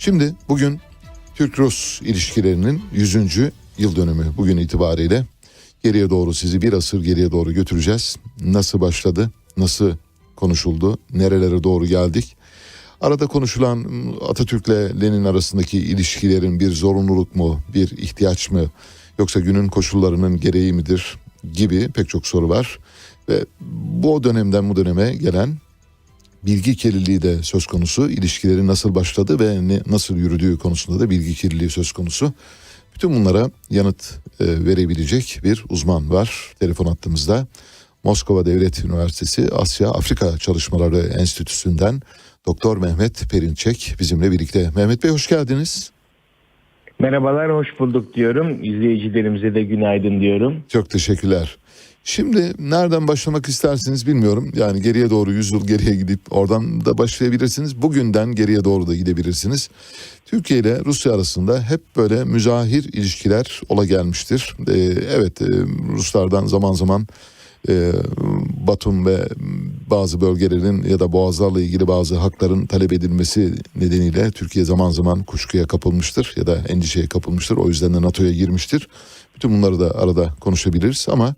Şimdi bugün Türk-Rus ilişkilerinin 100. yıl dönümü bugün itibariyle geriye doğru sizi bir asır geriye doğru götüreceğiz. Nasıl başladı, nasıl konuşuldu, nerelere doğru geldik? Arada konuşulan Atatürk'le Lenin arasındaki ilişkilerin bir zorunluluk mu, bir ihtiyaç mı yoksa günün koşullarının gereği midir gibi pek çok soru var. Ve bu dönemden bu döneme gelen bilgi kirliliği de söz konusu. İlişkilerin nasıl başladı ve ne, nasıl yürüdüğü konusunda da bilgi kirliliği söz konusu. Bütün bunlara yanıt e, verebilecek bir uzman var telefon hattımızda. Moskova Devlet Üniversitesi Asya Afrika Çalışmaları Enstitüsü'nden Doktor Mehmet Perinçek bizimle birlikte. Mehmet Bey hoş geldiniz. Merhabalar, hoş bulduk diyorum. İzleyicilerimize de günaydın diyorum. Çok teşekkürler. Şimdi nereden başlamak istersiniz bilmiyorum. Yani geriye doğru 100 yıl geriye gidip oradan da başlayabilirsiniz. Bugünden geriye doğru da gidebilirsiniz. Türkiye ile Rusya arasında hep böyle müzahir ilişkiler ola gelmiştir. Ee, evet e, Ruslardan zaman zaman e, Batum ve bazı bölgelerin ya da boğazlarla ilgili bazı hakların talep edilmesi nedeniyle Türkiye zaman zaman kuşkuya kapılmıştır ya da endişeye kapılmıştır. O yüzden de NATO'ya girmiştir. Bütün bunları da arada konuşabiliriz ama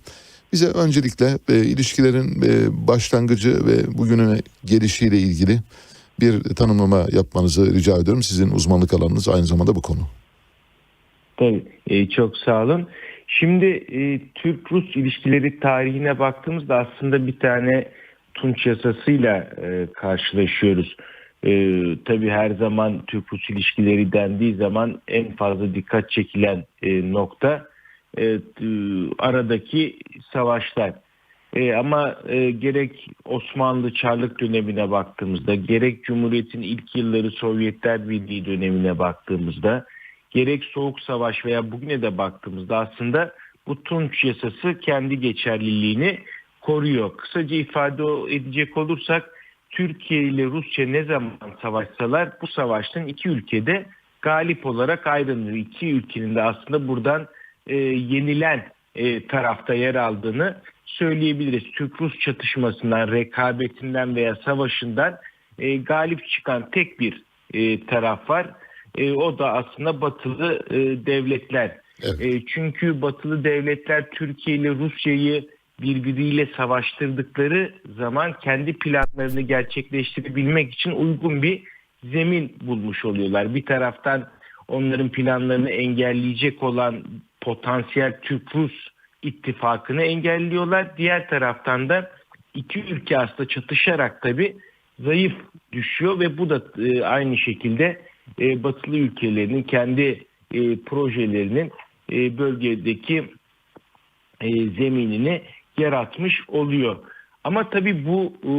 bize öncelikle e, ilişkilerin e, başlangıcı ve bugününe gelişiyle ilgili bir tanımlama yapmanızı rica ediyorum. Sizin uzmanlık alanınız aynı zamanda bu konu. Tabii, e, çok sağ olun. Şimdi e, Türk-Rus ilişkileri tarihine baktığımızda aslında bir tane Tunç yasasıyla e, karşılaşıyoruz. E, tabii her zaman Türk-Rus ilişkileri dendiği zaman en fazla dikkat çekilen e, nokta e, aradaki savaşlar. E, ama e, gerek Osmanlı Çarlık dönemine baktığımızda, gerek Cumhuriyet'in ilk yılları Sovyetler Birliği dönemine baktığımızda, gerek Soğuk Savaş veya bugüne de baktığımızda aslında bu Tunç yasası kendi geçerliliğini koruyor. Kısaca ifade edecek olursak Türkiye ile Rusya ne zaman savaşsalar bu savaştan iki ülkede galip olarak ayrılıyor. İki ülkenin de aslında buradan e, yenilen e, tarafta yer aldığını söyleyebiliriz. Türk-Rus çatışmasından, rekabetinden veya savaşından e, galip çıkan tek bir e, taraf var. E, o da aslında batılı e, devletler. Evet. E, çünkü batılı devletler Türkiye ile Rusya'yı birbiriyle savaştırdıkları zaman kendi planlarını gerçekleştirebilmek için uygun bir zemin bulmuş oluyorlar. Bir taraftan onların planlarını engelleyecek olan potansiyel Türk-Rus ittifakını engelliyorlar. Diğer taraftan da iki ülke aslında çatışarak tabi zayıf düşüyor ve bu da e, aynı şekilde e, batılı ülkelerinin kendi e, projelerinin e, bölgedeki e, zeminini yaratmış oluyor. Ama tabii bu e,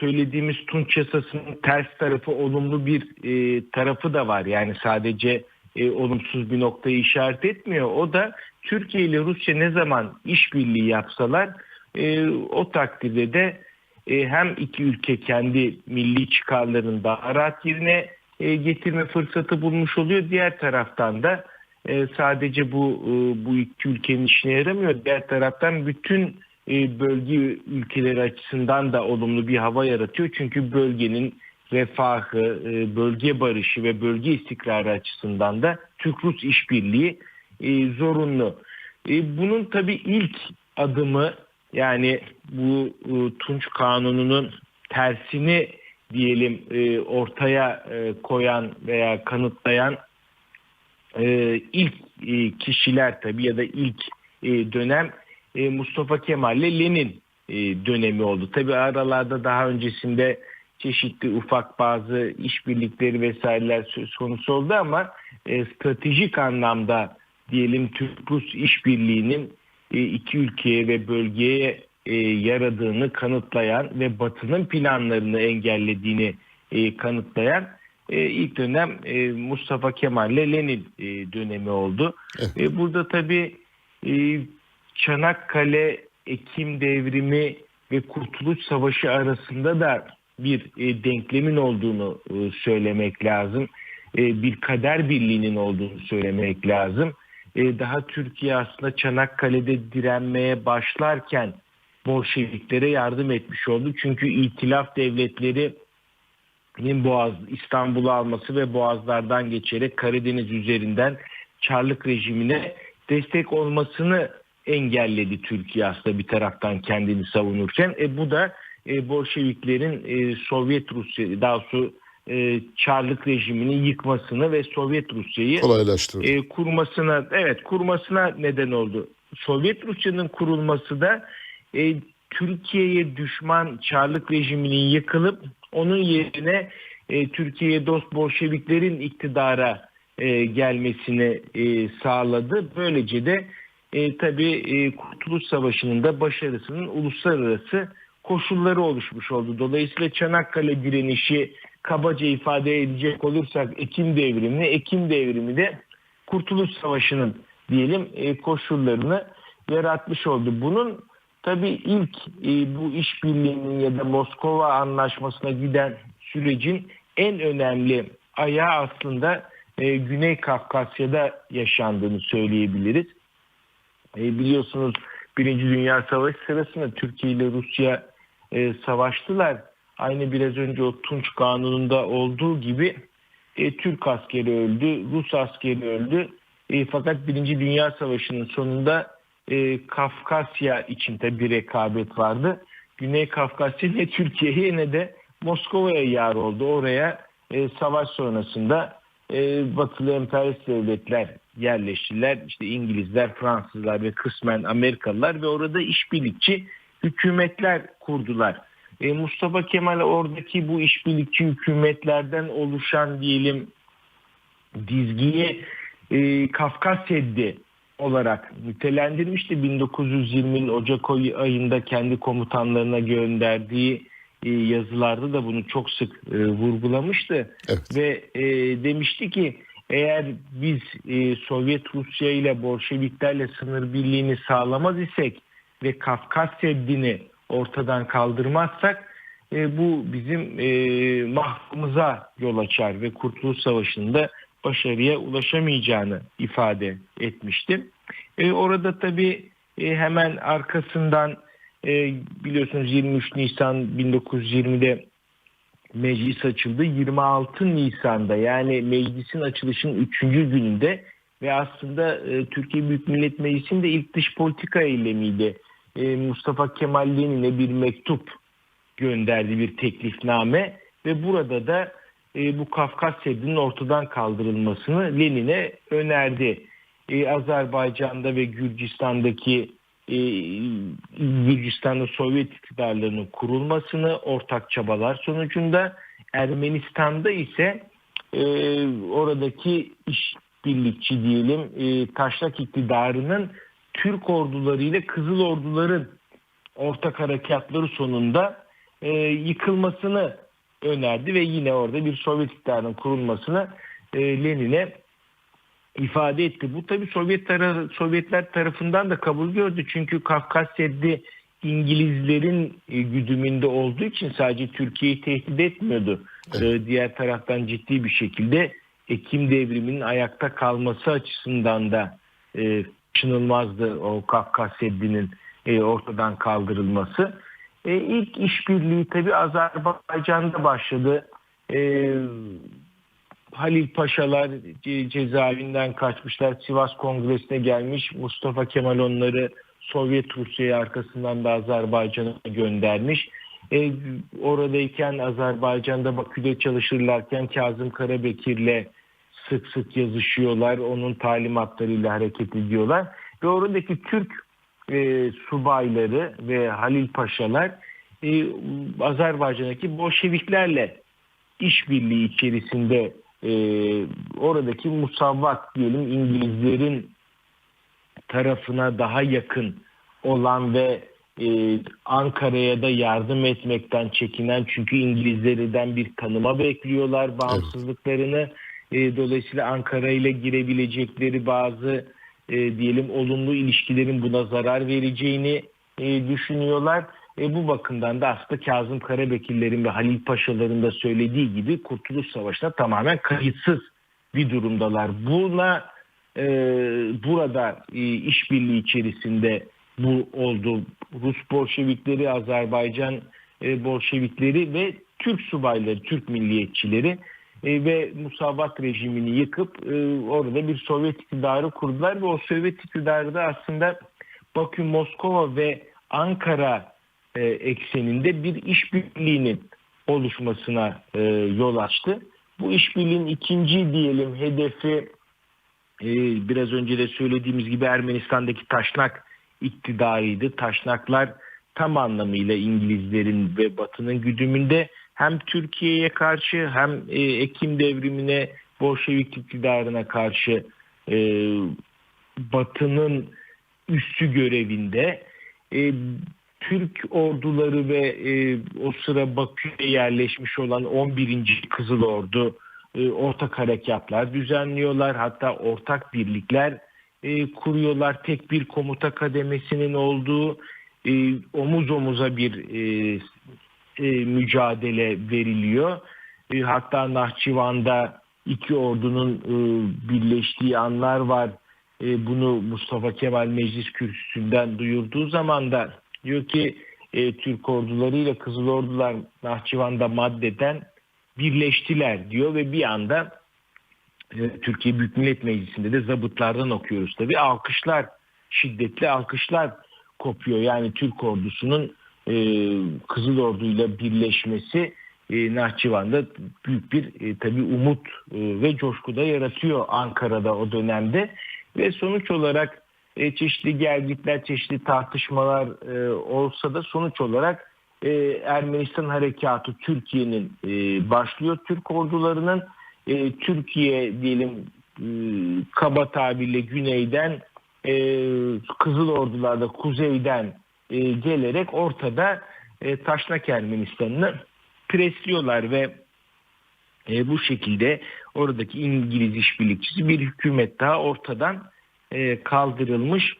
söylediğimiz Tunç yasasının ters tarafı olumlu bir e, tarafı da var. Yani sadece e, olumsuz bir noktayı işaret etmiyor. O da Türkiye ile Rusya ne zaman işbirliği yapsalar e, o takdirde de e, hem iki ülke kendi milli çıkarlarını daha rahat yerine e, getirme fırsatı bulmuş oluyor. Diğer taraftan da e, sadece bu e, bu iki ülkenin işine yaramıyor. Diğer taraftan bütün e, bölge ülkeleri açısından da olumlu bir hava yaratıyor. Çünkü bölgenin refahı, e, bölge barışı ve bölge istikrarı açısından da Türk-Rus işbirliği e, zorunlu. E, bunun tabii ilk adımı yani bu Tunç Kanunu'nun tersini diyelim ortaya koyan veya kanıtlayan ilk kişiler tabii ya da ilk dönem Mustafa Kemal ile Lenin dönemi oldu. Tabii aralarda daha öncesinde çeşitli ufak bazı işbirlikleri vesaireler söz konusu oldu ama e, stratejik anlamda diyelim Türk-Rus işbirliğinin e, iki ülkeye ve bölgeye e, yaradığını kanıtlayan ve Batı'nın planlarını engellediğini e, kanıtlayan e, ilk dönem e, Mustafa Kemal ile Lenin e, dönemi oldu. Evet. E, burada tabii e, Çanakkale, Ekim devrimi ve Kurtuluş Savaşı arasında da bir e, denklemin olduğunu e, söylemek lazım. E, bir kader birliğinin olduğunu söylemek lazım. E, daha Türkiye aslında Çanakkale'de direnmeye başlarken Bolşeviklere yardım etmiş oldu. Çünkü itilaf devletleri Boğaz İstanbul'u alması ve Boğazlardan geçerek Karadeniz üzerinden Çarlık rejimine destek olmasını engelledi Türkiye aslında bir taraftan kendini savunurken. E, bu da e, Bolşeviklerin e, Sovyet Rusya daha doğrusu e, Çarlık rejimini yıkmasını ve Sovyet Rusya'yı Kolaylaştırdı. e, kurmasına evet kurmasına neden oldu. Sovyet Rusya'nın kurulması da e, Türkiye'ye düşman Çarlık rejiminin yıkılıp onun yerine e, Türkiye'ye dost Bolşeviklerin iktidara e, gelmesini e, sağladı. Böylece de e, tabii e, Kurtuluş Savaşı'nın da başarısının uluslararası koşulları oluşmuş oldu. Dolayısıyla Çanakkale direnişi kabaca ifade edecek olursak Ekim devrimini, Ekim devrimi de Kurtuluş Savaşı'nın diyelim e, koşullarını yaratmış oldu. Bunun tabii ilk e, bu işbirliğinin ya da Moskova anlaşmasına giden sürecin en önemli ayağı aslında e, Güney Kafkasya'da yaşandığını söyleyebiliriz. Biliyorsunuz Birinci Dünya Savaşı sırasında Türkiye ile Rusya e, savaştılar. Aynı biraz önce o Tunç Kanunu'nda olduğu gibi e, Türk askeri öldü, Rus askeri öldü. E, fakat Birinci Dünya Savaşı'nın sonunda e, Kafkasya için de bir rekabet vardı. Güney Kafkasya ne Türkiye'ye ne de Moskova'ya yar oldu. Oraya e, savaş sonrasında e, batılı emperyalist devletler yerleştiler. İşte İngilizler, Fransızlar ve kısmen Amerikalılar ve orada işbirlikçi hükümetler kurdular. E, Mustafa Kemal oradaki bu işbirlikçi hükümetlerden oluşan diyelim dizgiyi e, Kafkas Seddi olarak nitelendirmişti. 1920 Ocak ayında kendi komutanlarına gönderdiği e, yazılarda da bunu çok sık e, vurgulamıştı. Evet. Ve e, demişti ki eğer biz e, Sovyet Rusya ile Bolşeviklerle sınır birliğini sağlamaz isek ve Kafkas Seddi'ni ortadan kaldırmazsak e, bu bizim e, mahvımıza yol açar ve Kurtuluş Savaşı'nda başarıya ulaşamayacağını ifade etmişti. E, orada tabii e, hemen arkasından e, biliyorsunuz 23 Nisan 1920'de meclis açıldı. 26 Nisan'da yani meclisin açılışının 3. gününde ve aslında e, Türkiye Büyük Millet Meclisi'nin de ilk dış politika eylemiydi. E, Mustafa Kemal Lenin'e bir mektup gönderdi bir teklifname ve burada da e, bu Kafkas Seddi'nin ortadan kaldırılmasını Lenin'e önerdi. E, Azerbaycan'da ve Gürcistan'daki e, Gürcistan'da Sovyet iktidarlarının kurulmasını ortak çabalar sonucunda Ermenistan'da ise e, oradaki işbirlikçi diyelim e, taşlak iktidarının Türk orduları ile Kızıl orduların ortak harekatları sonunda e, yıkılmasını önerdi ve yine orada bir Sovyet iktidarının kurulmasını e, Lenin'e ifade etti. Bu tabi Sovyet tara Sovyetler tarafından da kabul gördü. Çünkü Kafkas Seddi İngilizlerin e, güdümünde olduğu için sadece Türkiye'yi tehdit etmiyordu. Evet. E, diğer taraftan ciddi bir şekilde Ekim devriminin ayakta kalması açısından da e, kaçınılmazdı o Kafkas Seddi'nin e, ortadan kaldırılması. E, ilk işbirliği tabi Azerbaycan'da başladı. E, Halil Paşalar ce- cezaevinden kaçmışlar. Sivas Kongresi'ne gelmiş. Mustafa Kemal onları Sovyet Rusya'ya arkasından da Azerbaycan'a göndermiş. E, oradayken Azerbaycan'da Bakü'de çalışırlarken Kazım Karabekir'le sık sık yazışıyorlar. Onun talimatlarıyla hareket ediyorlar. Ve oradaki Türk e, subayları ve Halil Paşalar e, Azerbaycan'daki Bolşeviklerle işbirliği içerisinde e, oradaki musavvat diyelim İngilizlerin tarafına daha yakın olan ve e, Ankara'ya da yardım etmekten çekinen çünkü İngilizlerden bir tanıma bekliyorlar bağımsızlıklarını. E, dolayısıyla Ankara ile girebilecekleri bazı e, diyelim olumlu ilişkilerin buna zarar vereceğini e, düşünüyorlar. E, bu bakımdan da aslında Kazım Karabekirlerin ve Halil Paşaların da söylediği gibi Kurtuluş Savaşı'na tamamen kayıtsız bir durumdalar. Buna e, burada e, işbirliği içerisinde bu oldu. Rus Bolşevikleri, Azerbaycan e, Bolşevikleri ve Türk subayları, Türk milliyetçileri e, ve musavat rejimini yıkıp e, orada bir Sovyet iktidarı kurdular ve o Sovyet iktidarı da aslında Bakü, Moskova ve Ankara e, ekseninde bir işbirliğinin oluşmasına yol açtı. Bu işbirliğin ikinci diyelim hedefi biraz önce de söylediğimiz gibi Ermenistan'daki taşnak iktidarıydı. Taşnaklar tam anlamıyla İngilizlerin ve Batı'nın güdümünde hem Türkiye'ye karşı hem e, Ekim devrimine Bolşevik iktidarına karşı e, Batı'nın üssü görevinde e, Türk orduları ve e, o sıra Bakü'ye yerleşmiş olan 11. Kızıl Ordu e, ortak harekatlar düzenliyorlar. Hatta ortak birlikler e, kuruyorlar. Tek bir komuta kademesinin olduğu e, omuz omuza bir e, e, mücadele veriliyor. E, hatta Nahçıvan'da iki ordunun e, birleştiği anlar var. Bunu Mustafa Kemal Meclis Kürsüsü'nden duyurduğu zaman da diyor ki Türk ordularıyla Kızıl Ordular Nahçıvan'da maddeden birleştiler diyor ve bir anda Türkiye Büyük Millet Meclisi'nde de zabıtlardan okuyoruz tabii. Alkışlar, şiddetli alkışlar kopuyor. Yani Türk ordusunun e, Kızıl Ordu'yla birleşmesi e, Nahçıvan'da büyük bir e, tabii umut e, ve coşku da yaratıyor Ankara'da o dönemde. Ve sonuç olarak e, çeşitli gelgitler, çeşitli tartışmalar e, olsa da sonuç olarak e, Ermenistan harekatı Türkiye'nin e, başlıyor. Türk ordularının e, Türkiye diyelim e, kaba tabirle güneyden e, Kızıl Ordular'da kuzeyden e, gelerek ortada e, Taşnak Ermenistan'ını presliyorlar ve e, bu şekilde oradaki İngiliz işbirlikçisi bir hükümet daha ortadan e, kaldırılmış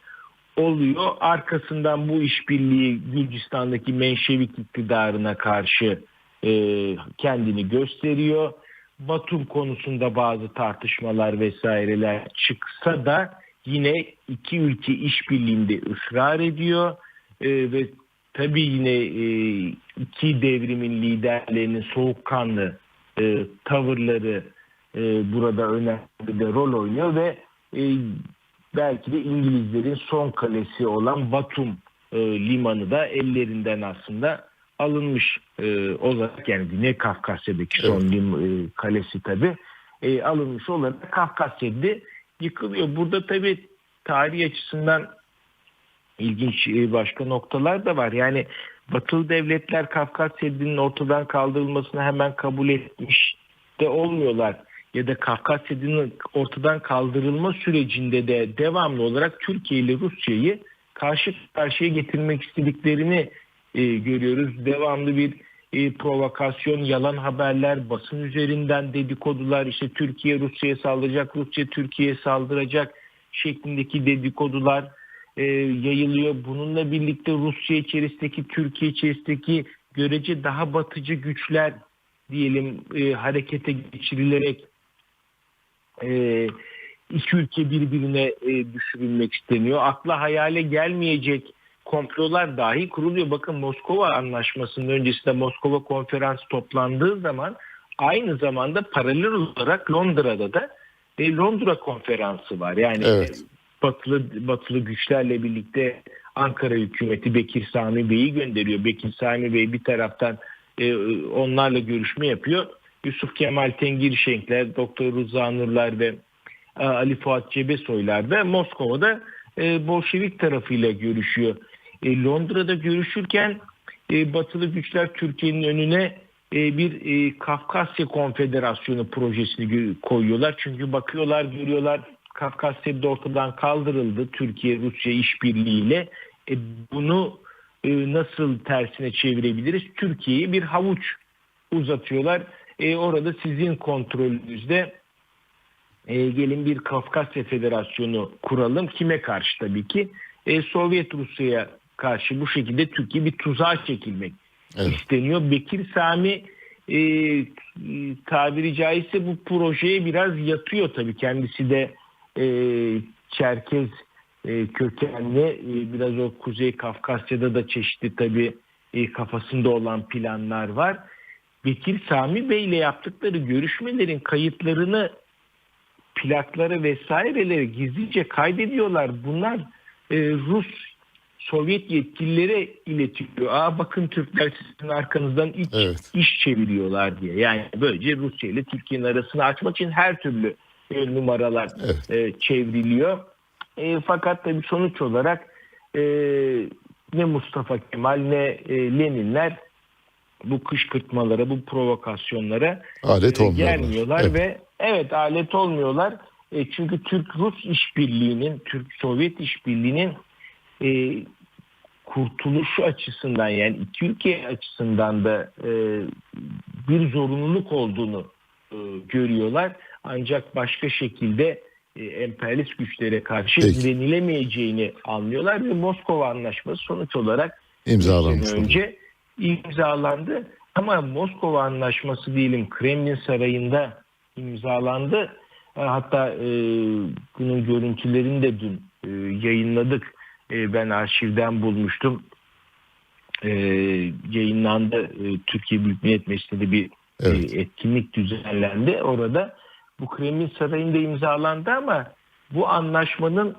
oluyor. Arkasından bu işbirliği Gürcistan'daki Menşevik iktidarına karşı e, kendini gösteriyor. Batum konusunda bazı tartışmalar vesaireler çıksa da yine iki ülke işbirliğinde ısrar ediyor e, ve tabii yine e, iki devrimin liderlerinin soğukkanlı e, tavırları e, burada önemli de rol oynuyor ve e, belki de İngilizlerin son kalesi olan Batum e, limanı da ellerinden aslında alınmış e, olarak yani Güney Kafkasya'daki son lim, e, kalesi tabi e, alınmış olarak Kafkasya'da yıkılıyor. Burada tabi tarih açısından ilginç e, başka noktalar da var. Yani Batılı devletler Kafkas Seddi'nin ortadan kaldırılmasını hemen kabul etmiş de olmuyorlar. Ya da Kafkas Seddi'nin ortadan kaldırılma sürecinde de devamlı olarak Türkiye ile Rusya'yı karşı karşıya getirmek istediklerini e, görüyoruz. Devamlı bir e, provokasyon, yalan haberler, basın üzerinden dedikodular, işte Türkiye Rusya'ya saldıracak, Rusya Türkiye'ye saldıracak şeklindeki dedikodular e, yayılıyor. Bununla birlikte Rusya içerisindeki, Türkiye içerisindeki görece daha batıcı güçler diyelim e, harekete geçirilerek e, iki ülke birbirine e, düşürülmek isteniyor. Akla hayale gelmeyecek komplolar dahi kuruluyor. Bakın Moskova Anlaşması'nın öncesinde Moskova konferansı toplandığı zaman aynı zamanda paralel olarak Londra'da da e, Londra konferansı var. Yani Evet. Batılı batılı güçlerle birlikte Ankara hükümeti Bekir Sami Bey'i gönderiyor. Bekir Sami Bey bir taraftan e, onlarla görüşme yapıyor. Yusuf Kemal Tengirşenkler, Doktor Rıza Nurlar ve e, Ali Fuat Cebesoylar da Moskova'da e, Bolşevik tarafıyla görüşüyor. E, Londra'da görüşürken e, batılı güçler Türkiye'nin önüne e, bir e, Kafkasya Konfederasyonu projesini koyuyorlar. Çünkü bakıyorlar, görüyorlar Kafkasya da ortadan kaldırıldı Türkiye-Rusya işbirliğiyle. E, bunu e, nasıl tersine çevirebiliriz? Türkiye'ye bir havuç uzatıyorlar. E, orada sizin kontrolünüzde e, gelin bir Kafkasya Federasyonu kuralım. Kime karşı tabii ki? E, Sovyet Rusya'ya karşı bu şekilde Türkiye bir tuzağa çekilmek Evet. isteniyor. Bekir Sami e, tabiri caizse bu projeye biraz yatıyor tabii. Kendisi de e, Çerkez e, kökenli e, biraz o Kuzey Kafkasya'da da çeşitli tabii e, kafasında olan planlar var. Bekir Sami Bey ile yaptıkları görüşmelerin kayıtlarını plakları vesaireleri gizlice kaydediyorlar. Bunlar e, Rus Sovyet yetkililere iletiyor. Aa bakın Türkler sizin arkanızdan iç, Evet. iş çeviriyorlar diye. Yani böylece Rusya ile Türkiye'nin arasını açmak için her türlü numaralar Evet. e, çevriliyor. E, fakat tabii sonuç olarak e, ne Mustafa Kemal ne e, Leninler bu kışkırtmalara, bu provokasyonlara Alet e, olmuyorlar. gelmiyorlar Evet. ve evet alet olmuyorlar. E, çünkü Türk-Rus işbirliğinin, Türk-Sovyet işbirliğinin e, kurtuluşu açısından yani iki ülke açısından da e, bir zorunluluk olduğunu e, görüyorlar. Ancak başka şekilde e, emperyalist güçlere karşı Peki. direnilemeyeceğini anlıyorlar ve Moskova Anlaşması sonuç olarak İmzalanmış önce imzalandı. Ama Moskova Anlaşması diyelim Kremlin Sarayı'nda imzalandı. E, Hatta e, bunun görüntülerini de dün e, yayınladık. E, ben arşivden bulmuştum. E, yayınlandı. E, Türkiye Büyük Millet Meclisi'nde bir Evet. e, etkinlik düzenlendi. Orada bu Kremlin Sarayı'nda imzalandı ama bu anlaşmanın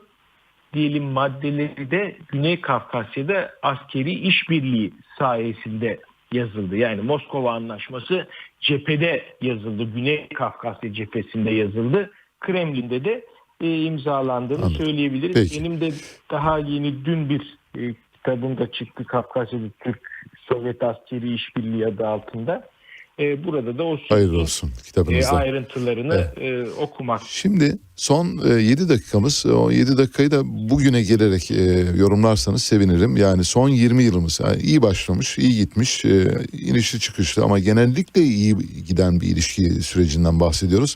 diyelim maddeleri de Güney Kafkasya'da askeri işbirliği sayesinde yazıldı. Yani Moskova Anlaşması cephede yazıldı. Güney Kafkasya cephesinde yazıldı. Kremlin'de de e, imzalandığını Anladım. söyleyebiliriz. Peki. Benim de daha yeni dün bir e, kitabımda çıktı Kafkasya'da Türk Sovyet Askeri İşbirliği adı altında. E, burada da o Hayırlı olsun e, kitabınızda. ayrıntılarını e, okumak Şimdi son 7 dakikamız. O 7 dakikayı da bugüne gelerek e, yorumlarsanız sevinirim. Yani son 20 yılımız yani iyi başlamış, iyi gitmiş, e, inişli çıkışlı ama genellikle iyi giden bir ilişki sürecinden bahsediyoruz.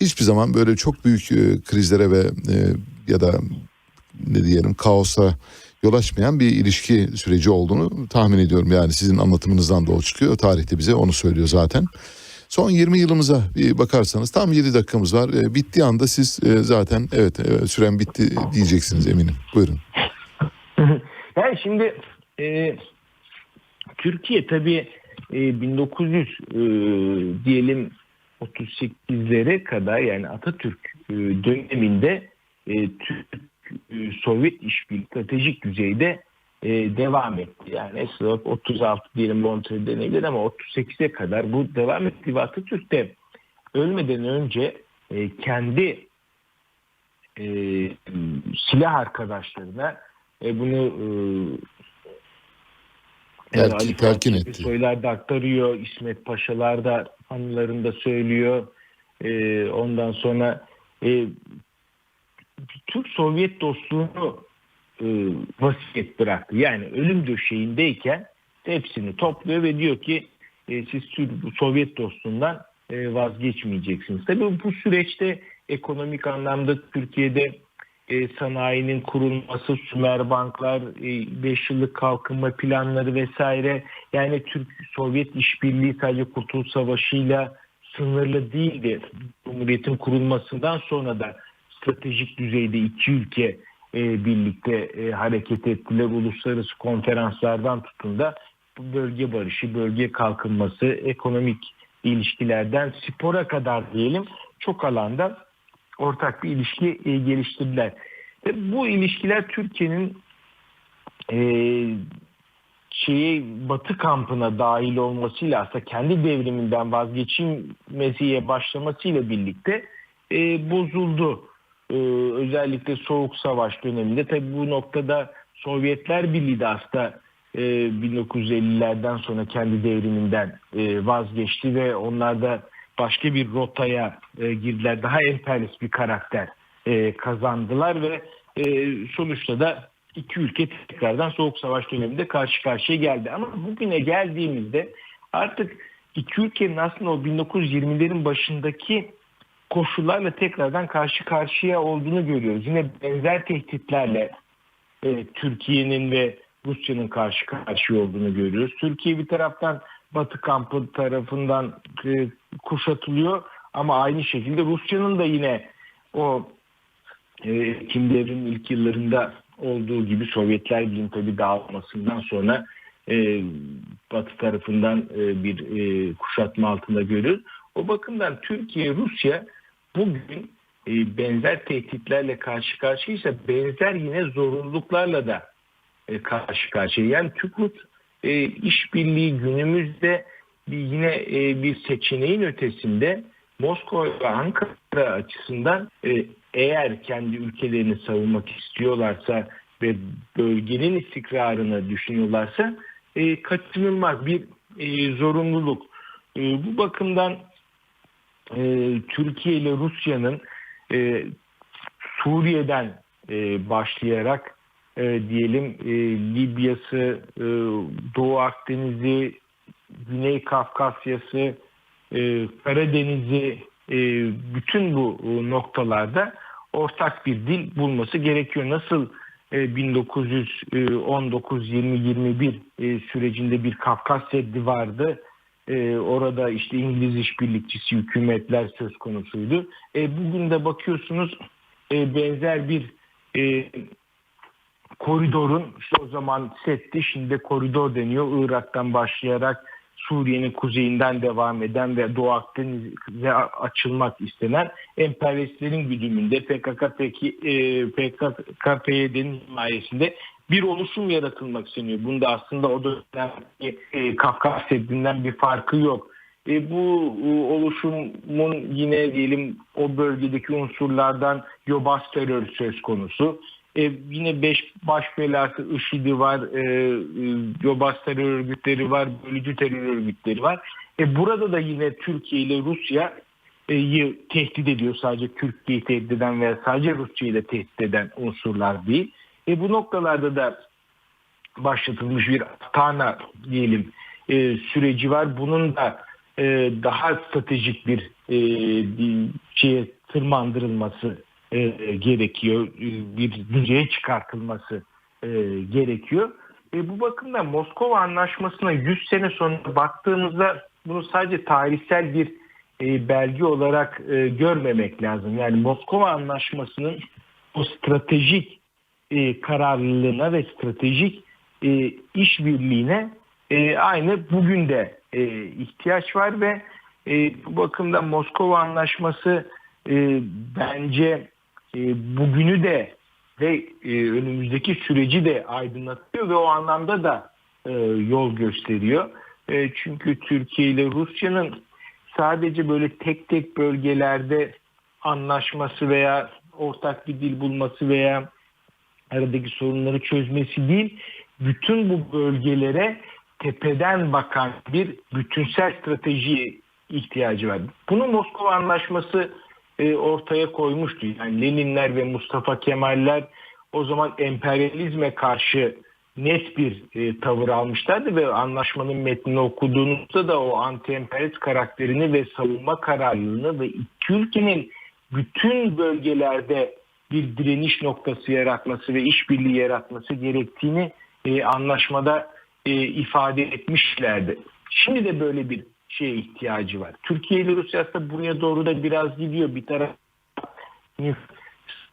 Hiçbir zaman böyle çok büyük e, krizlere ve e, ya da ne diyelim kaosa yol açmayan bir ilişki süreci olduğunu tahmin ediyorum. Yani sizin anlatımınızdan da o çıkıyor. Tarihte bize onu söylüyor zaten. Son 20 yılımıza bir bakarsanız tam 7 dakikamız var. E, bittiği anda siz e, zaten evet e, süren bitti diyeceksiniz eminim. Buyurun. Yani şimdi e, Türkiye tabii e, 1900 e, diyelim 38'lere kadar yani Atatürk e, döneminde e, Türk Sovyet işbirliği stratejik düzeyde e, devam etti. Yani esas olarak 36 diyelim Montreux denebilir ama 38'e kadar bu devam etti ve Atatürk de ölmeden önce e, kendi e, silah arkadaşlarına e, bunu e, Telkin- Ali Fatih etti. Soylar da aktarıyor, İsmet Paşalar da anılarında söylüyor. E, ondan sonra e, Türk-Sovyet dostluğunu e, vasiyet bıraktı. Yani ölüm döşeğindeyken hepsini topluyor ve diyor ki e, siz Türk, Sovyet dostluğundan e, vazgeçmeyeceksiniz. Tabii bu süreçte ekonomik anlamda Türkiye'de e, sanayinin kurulması, Sümer Banklar, 5 yıllık kalkınma planları vesaire. Yani Türk-Sovyet işbirliği sadece Kurtuluş Savaşı'yla sınırlı değildi. Cumhuriyet'in kurulmasından sonra da stratejik düzeyde iki ülke e, birlikte e, hareket ettiler. Uluslararası konferanslardan tutun da bölge barışı, bölge kalkınması, ekonomik ilişkilerden spora kadar diyelim çok alanda ortak bir ilişki e, geliştirdiler. Ve bu ilişkiler Türkiye'nin e, şeyi Batı kampına dahil olmasıyla aslında kendi devriminden vazgeçilmesiye başlamasıyla birlikte e, bozuldu. E, özellikle Soğuk Savaş döneminde tabi bu noktada Sovyetler Birliği de aslında e, 1950'lerden sonra kendi devriminden e, vazgeçti ve onlar da başka bir rotaya e, girdiler. Daha emperyalist bir karakter e, kazandılar ve e, sonuçta da iki ülke tekrardan Soğuk Savaş döneminde karşı karşıya geldi. Ama bugüne geldiğimizde artık iki ülkenin aslında o 1920'lerin başındaki koşullarla tekrardan karşı karşıya olduğunu görüyoruz. Yine benzer tehditlerle e, Türkiye'nin ve Rusya'nın karşı karşıya olduğunu görüyoruz. Türkiye bir taraftan Batı kampı tarafından e, kuşatılıyor ama aynı şekilde Rusya'nın da yine o e, Kim devrimin ilk yıllarında olduğu gibi Sovyetler Birliği'nin tabii dağılmasından sonra e, Batı tarafından e, bir e, kuşatma altında görüyoruz. O bakımdan Türkiye, Rusya bugün e, benzer tehditlerle karşı karşıyaysa benzer yine zorunluluklarla da e, karşı karşıya. Yani Türk-Rus e, işbirliği günümüzde bir, yine e, bir seçeneğin ötesinde Moskova ve Ankara açısından e, eğer kendi ülkelerini savunmak istiyorlarsa ve bölgenin istikrarını düşünüyorlarsa e, kaçınılmaz bir e, zorunluluk. E, bu bakımdan e, Türkiye ile Rusya'nın e, Suriye'den e, başlayarak e, diyelim e, Libya'sı, e, Doğu Akdeniz'i, Güney Kafkasya'sı, e, Karadeniz'i e, bütün bu e, noktalarda ortak bir dil bulması gerekiyor. Nasıl e, 1919 20 21 e, sürecinde bir Kafkas Seddi vardı. E, orada işte İngiliz işbirlikçisi hükümetler söz konusuydu. E, bugün de bakıyorsunuz e, benzer bir e, koridorun işte o zaman setti şimdi koridor deniyor. Irak'tan başlayarak Suriye'nin kuzeyinden devam eden ve Doğu Akdeniz'e açılmak istenen emperyalistlerin güdümünde PKK, e, PKK PYD'nin himayesinde bir oluşum yaratılmak isteniyor. Bunda aslında o dönemki e, Kafkas Seddi'nden bir farkı yok. E, bu e, oluşumun yine diyelim o bölgedeki unsurlardan yobaz terör söz konusu. E, yine beş baş belası IŞİD'i var, e, e, yobaz terör örgütleri var, bölücü terör örgütleri var. E, burada da yine Türkiye ile Rusya'yı tehdit ediyor. Sadece Türkiye'yi tehdit eden veya sadece Rusya'yı da tehdit eden unsurlar değil. E, bu noktalarda da başlatılmış bir Astana diyelim e, süreci var. Bunun da e, daha stratejik bir e, şeye tırmandırılması e, gerekiyor. E, bir düzeye çıkartılması e, gerekiyor. E, bu bakımdan Moskova Anlaşması'na 100 sene sonra baktığımızda bunu sadece tarihsel bir e, belge olarak e, görmemek lazım. Yani Moskova Anlaşması'nın o stratejik e, kararlılığına ve stratejik e, işbirliğine e, aynı bugün de e, ihtiyaç var ve e, bu bakımdan Moskova Anlaşması e, bence e, bugünü de ve e, önümüzdeki süreci de aydınlatıyor ve o anlamda da e, yol gösteriyor. E, çünkü Türkiye ile Rusya'nın sadece böyle tek tek bölgelerde anlaşması veya ortak bir dil bulması veya aradaki sorunları çözmesi değil, bütün bu bölgelere tepeden bakan bir bütünsel strateji ihtiyacı var. Bunu Moskova Anlaşması e, ortaya koymuştu. Yani Leninler ve Mustafa Kemaller o zaman emperyalizme karşı net bir e, tavır almışlardı ve anlaşmanın metnini okuduğunuzda da o anti-emperyalist karakterini ve savunma kararlılığını ve iki ülkenin bütün bölgelerde bir direniş noktası yaratması ve işbirliği yaratması gerektiğini e, anlaşmada e, ifade etmişlerdi. Şimdi de böyle bir şeye ihtiyacı var. Türkiye ile Rusya aslında buraya doğru da biraz gidiyor. Bir taraf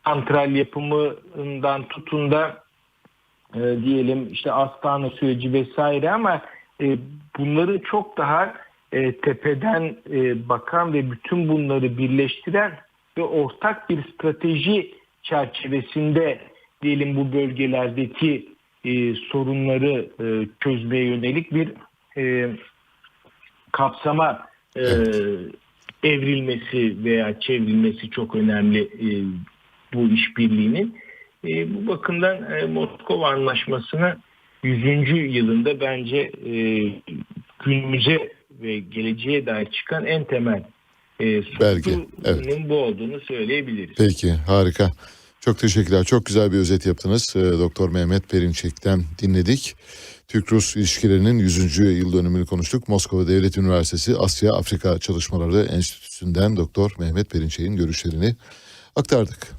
santral yapımından tutun da e, diyelim işte Astana süreci vesaire ama e, bunları çok daha e, tepeden e, bakan ve bütün bunları birleştiren ve ortak bir strateji çerçevesinde diyelim bu bölgelerdeki e, sorunları e, çözmeye yönelik bir e, kapsama e, evrilmesi veya çevrilmesi çok önemli e, bu işbirliğinin. E, bu bakımdan e, Moskova Anlaşması'nı 100. yılında bence e, günümüze ve geleceğe dair çıkan en temel e, Belge, sonucunun evet. bu olduğunu söyleyebiliriz. Peki harika. Çok teşekkürler. Çok güzel bir özet yaptınız. Ee, Doktor Mehmet Perinçek'ten dinledik. Türk-Rus ilişkilerinin 100. yıl dönümünü konuştuk. Moskova Devlet Üniversitesi Asya Afrika Çalışmaları Enstitüsü'nden Doktor Mehmet Perinçek'in görüşlerini aktardık.